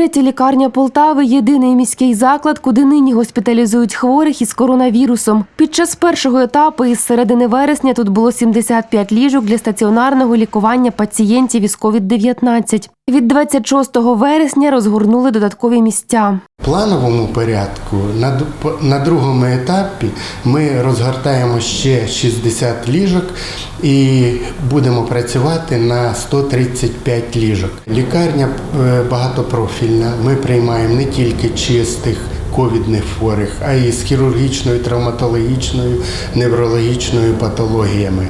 Третя лікарня Полтави єдиний міський заклад, куди нині госпіталізують хворих із коронавірусом. Під час першого етапу із середини вересня тут було 75 ліжок для стаціонарного лікування пацієнтів із COVID-19. Від 26 вересня розгорнули додаткові місця. В плановому порядку на, на другому етапі ми розгортаємо ще 60 ліжок і будемо працювати на 135 ліжок. Лікарня е, багатопрофільна. Ми приймаємо не тільки чистих ковідних хворих, а й з хірургічною, травматологічною, неврологічною патологіями.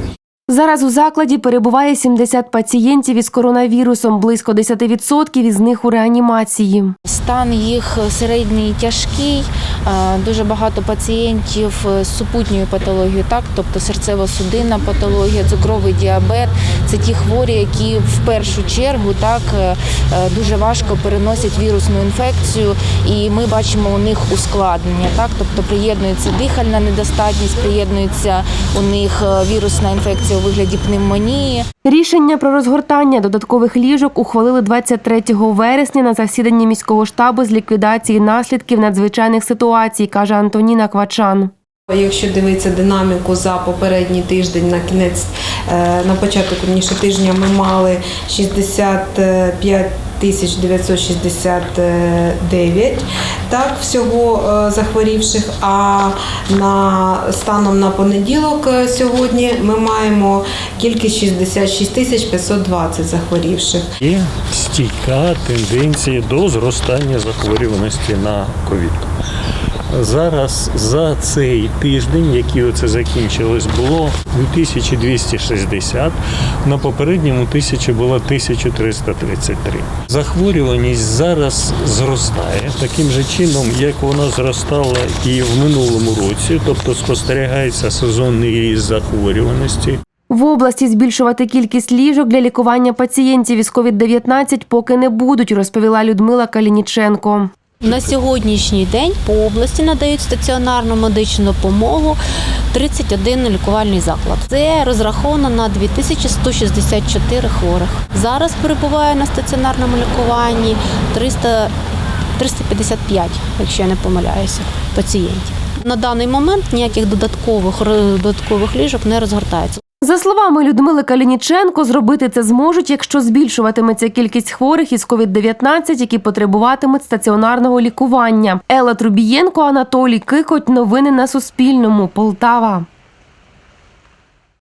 Зараз у закладі перебуває 70 пацієнтів із коронавірусом, близько 10% із них у реанімації. Стан їх середній тяжкий. е, Дуже багато пацієнтів з супутньою патологією, так тобто серцево-судинна патологія, цукровий діабет. Це ті хворі, які в першу чергу так е, е, дуже важко переносять вірусну інфекцію, і ми бачимо у них ускладнення. Так, тобто приєднується дихальна недостатність, приєднується у них вірусна інфекція вигляді пневмонії. Рішення про розгортання додаткових ліжок ухвалили 23 вересня на засіданні міського штабу з ліквідації наслідків надзвичайних ситуацій, каже Антоніна Квачан. Якщо дивитися динаміку за попередній тиждень на кінець, е, на початок тижня ми мали 65 тисяч 969 так, всього е, захворівших, а на, станом на понеділок е, сьогодні ми маємо кількість 66 тисяч 520 захворівших. І стійка тенденція до зростання захворюваності на ковід. Зараз за цей тиждень, який оце закінчилось, було 2260, на попередньому тисячі було 1333. Захворюваність зараз зростає таким же чином, як вона зростала і в минулому році, тобто спостерігається сезонний ріст захворюваності. В області збільшувати кількість ліжок для лікування пацієнтів із COVID-19 поки не будуть, розповіла Людмила Калініченко. На сьогоднішній день по області надають стаціонарну медичну допомогу 31 лікувальний заклад. Це розраховано на 2164 хворих. Зараз перебуває на стаціонарному лікуванні 300, 355, якщо я не помиляюся, пацієнтів. На даний момент ніяких додаткових додаткових ліжок не розгортається. За словами Людмили Калініченко, зробити це зможуть, якщо збільшуватиметься кількість хворих із COVID-19, які потребуватимуть стаціонарного лікування. Елла Трубієнко, Анатолій Кикоть. Новини на Суспільному. Полтава.